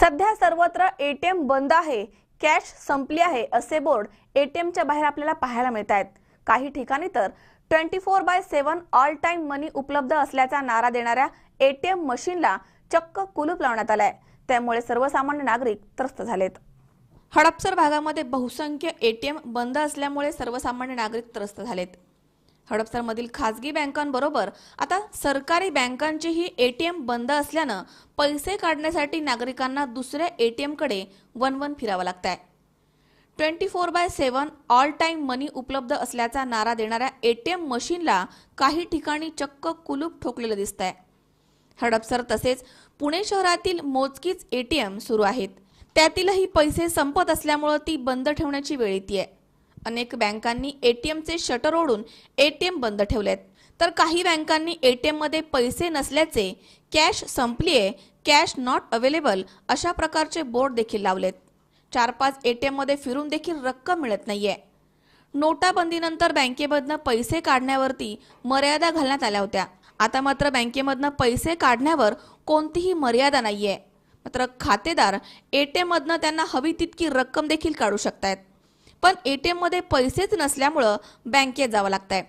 सध्या सर्वत्र एटीएम बंद आहे कॅश संपली आहे असे बोर्ड एटीएमच्या बाहेर आपल्याला पाहायला मिळत आहेत. काही ठिकाणी तर twenty four by seven all time money उपलब्ध असल्याचा नारा देणाऱ्या एटीएम मशीनला चक्क कुलूप लावण्यात आलाय. त्यामुळे सर्वसामान्य नागरिक त्रस्त झालेत. हडपसर भागामध्ये बहुसंख्य एटीएम बंद असल्यामुळे सर्वसामान्य नागरिक त्रस्त झालेत. हडपसरमधील खासगी बँकांबरोबर आता सरकारी बँकांचीही एटीएम बंद असल्यानं पैसे काढण्यासाठी नागरिकांना दुसऱ्या एटीएमकडे वन वन फिरावं लागत आहे twenty four by seven all time money उपलब्ध असल्याचा नारा देणाऱ्या एटीएम मशीनला काही ठिकाणी चक्क कुलूप ठोकलेलं दिसत आहे हडपसर तसेच पुणे शहरातील मोजकीच एटीएम सुरू आहेत. त्यातीलही पैसे संपत असल्यामुळं ती बंद ठेवण्याची वेळ येते अनेक बँकांनी एटीएमचे शटर ओढून एटीएम बंद ठेवलेत. तर काही बँकांनी ए टी एममध्ये पैसे नसल्याचे कॅश संपलीये कॅश नॉट अवेलेबल अशा प्रकारचे बोर्ड देखील लावलेत. चार पाच ए टी एममध्ये फिरून देखील रक्कम मिळत नाहीये. नोटाबंदीनंतर बँकेमधनं पैसे काढण्यावरती मर्यादा घालण्यात आल्या होत्या. आता मात्र बँकेमधनं पैसे काढण्यावर कोणतीही मर्यादा नाहीये. मात्र खातेदार ए टी एममधनं त्यांना हवी तितकी रक्कम देखील काढू शकतात पण एटीएममध्ये पैसेच नसल्यामुळं बँकेत जावं लागतंय.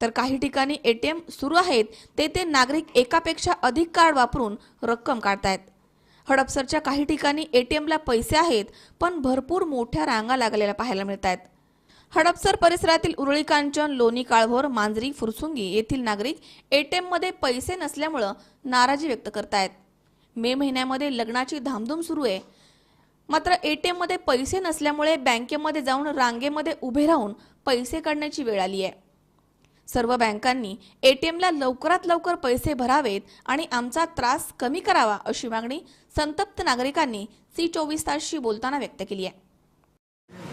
तर काही ठिकाणी एटीएम सुरू आहेत ते ते नागरिक एकापेक्षा अधिक कार्ड वापरून रक्कम काढतायत. हडपसरच्या काही ठिकाणी एटीएमला पैसे आहेत पण भरपूर मोठ्या रांगा लागलेल्या पाहायला मिळत आहेत हडपसर परिसरातील उरळी कांचन लोणी काळभोर मांजरी फुरसुंगी येथील नागरिक ए टी एममध्ये पैसे नसल्यामुळं नाराजी व्यक्त करतायत. मे महिन्यामध्ये लग्नाची धामधूम सुरू आहे मात्र एटीएममध्ये पैसे नसल्यामुळे बँकेमध्ये जाऊन रांगेमध्ये उभे राहून पैसे काढण्याची वेळ आली आहे. सर्व बँकांनी एटीएमला लवकरात लवकर पैसे भरावेत आणि आमचा त्रास कमी करावा अशी मागणी संतप्त नागरिकांनी सी चोवीस तासशी बोलताना व्यक्त केली आहे.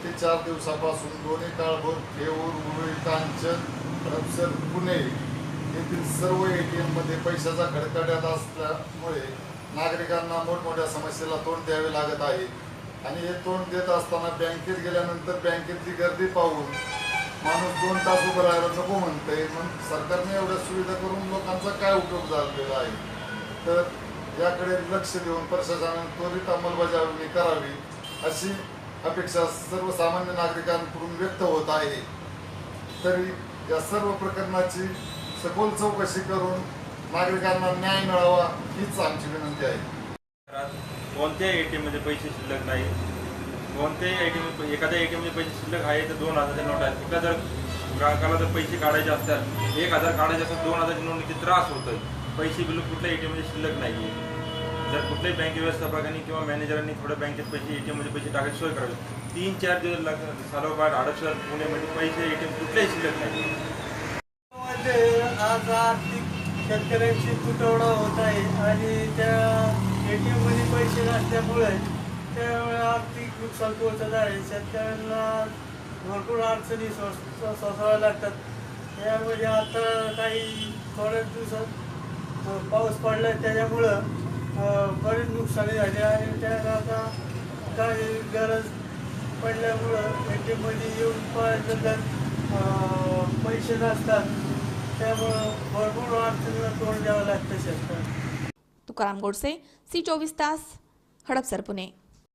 ते चार दिवसापासून दोन्ही काळभोर ठेवूर उरुळी कांचन हडपसर पुणे येथील सर्व एटीएममध्ये पैशाचा खडखड्यात असल्यामुळे नागरिकांना मोठमोठ्या समस्येला तोंड द्यावे लागत आहे. आणि हे तोंड देत असताना बँकेत गेल्यानंतर बँकेतली गर्दी पाहून माणूस दोन तास उभं राहायला नको म्हणतंय. मग सरकारने एवढ्या सुविधा करून लोकांचा काय उपयोग झालेला आहे? तर याकडे लक्ष देऊन प्रशासनाने त्वरित अंमलबजावणी करावी अशी अपेक्षा सर्वसामान्य नागरिकांकडून व्यक्त होत आहे. तरी या सर्व प्रकरणाची सखोल चौकशी करून नागरिकांना न्याय मिळावा हीच आमची विनंती आहे. कोणत्याही ए टी मध्ये पैसे शिल्लक नाही. कोणत्याही एटीएम एखाद्या एटीएममध्ये पैसे शिल्लक आहे तर दोन हजारच्या नोट आहेत. एका जर ग्राहकाला जर पैसे काढायचे असतात एक हजार काढायचे असतात दोन हजारची नोंदणीची त्रास होतोय. पैसे बिलकुल कुठल्या ए टी मध्ये शिल्लक नाही जर कुठल्याही बँक व्यवस्थापकांनी किंवा मॅनेजरांनी थोड्या बँकेत पैसे ए टी एममध्ये पैसे टाकायची सोय करावी. तीन चार दिवस लागतात सालोबाद हडपसर पुण्यामध्ये पैसे ए टी एम कुठल्याही शिल्लक नाही शेतकऱ्यांशी तुटवडा होत आहे आणि त्या ए टी एममध्ये पैसे नसल्यामुळे त्यावेळेला आर्थिक नुकसान पोहोचत आहे. शेतकऱ्यांना भरपूर अडचणी सोसाव्या लागतात. यामध्ये आता काही थोड्याच दिवसात पाऊस पडला त्याच्यामुळं बरेच नुकसानी झाली आणि त्यात आता काही गरज पडल्यामुळं ए टी एममध्ये येऊन पाहायचं तर पैसे नसतात. त्यामुळं भरपूर अडचणीला तोंड द्यावं लागतं शेतकऱ्यांना. तुकाराम गोडसे सी चोवीस तास हडपसर पुणे.